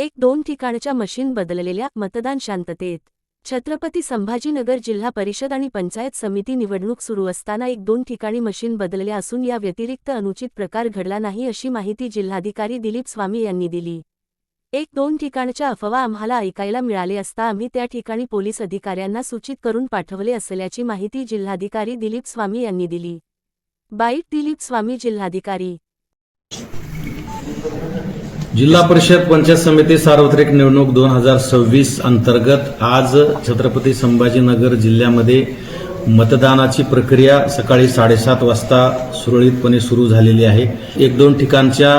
एक दोन ठिकाणच्या मशीन बदललेल्या मतदान शांततेत छत्रपती संभाजीनगर जिल्हा परिषद आणि पंचायत समिती निवडणूक सुरू असताना एक दोन ठिकाणी मशीन बदलल्या असून या व्यतिरिक्त अनुचित प्रकार घडला नाही अशी माहिती जिल्हाधिकारी दिलीप स्वामी यांनी दिली. एक दोन ठिकाणच्या अफवा आम्हाला ऐकायला मिळाले असता आम्ही त्या ठिकाणी पोलीस अधिकाऱ्यांना सूचित करून पाठवले असल्याची माहिती जिल्हाधिकारी दिलीप स्वामी यांनी दिली. बाईट दिलीप स्वामी जिल्हाधिकारी. जिल्हा परिषद पंचायत समिती सार्वत्रिक निवडणूक दोन हजार सव्वीस अंतर्गत आज छत्रपती संभाजीनगर जिल्ह्यामध्ये मतदानाची प्रक्रिया सकाळी साडेसात वाजता सुरळीतपणे सुरू झालेली आहे. एक दोन ठिकाणच्या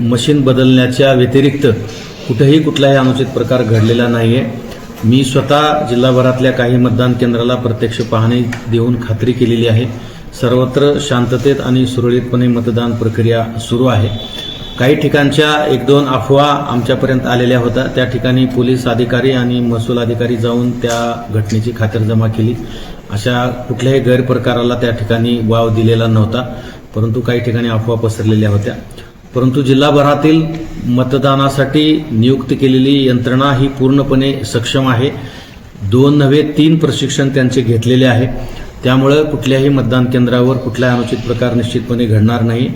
मशीन बदलण्याच्या व्यतिरिक्त कुठेही कुठलाही अनुचित प्रकार घडलेला नाही आहे मी स्वतः जिल्हाभरातल्या काही मतदान केंद्राला प्रत्यक्ष पाहणी देऊन खात्री केलेली आहे. सर्वत्र शांततेत आणि सुरळीतपणे मतदान प्रक्रिया सुरू आहे. काही ठिकाणच्या एक दोन अफवा आमच्यापर्यंत आलेल्या होत्या. त्या ठिकाणी पोलीस अधिकारी आणि महसूल अधिकारी जाऊन त्या घटनेची खातरजमा केली. अशा कुठल्याही गैरप्रकाराला त्या ठिकाणी वाव दिलेला नव्हता. परंतु काही ठिकाणी अफवा पसरलेल्या होत्या. परंतु जिल्हाभरातील मतदानासाठी नियुक्त केलेली यंत्रणा ही पूर्णपणे सक्षम आहे. दोन नव्हे तीन प्रशिक्षण त्यांचे घेतलेले आहे. त्यामुळं कुठल्याही मतदान केंद्रावर कुठलाही अनुचित प्रकार निश्चितपणे घडणार नाही.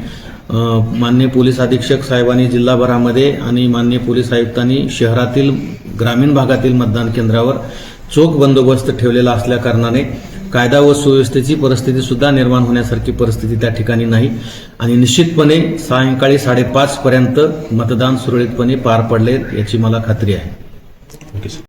मान्य माननीय पोलीस अधीक्षक साहेबांनी जिल्हाभरामध्ये आणि माननीय पोलीस आयुक्तांनी शहरातील ग्रामीण भागातील मतदान केंद्रावर चोख बंदोबस्त ठेवलेला असल्या कारणाने कायदा व सुव्यवस्थेची परिस्थिती सुद्धा निर्माण होण्यासारखी परिस्थिती त्या ठिकाणी नाही. आणि निश्चितपणे सायंकाळी साडेपाच पर्यंत मतदान सुरळीतपणे पार पडले याची मला खात्री आहे.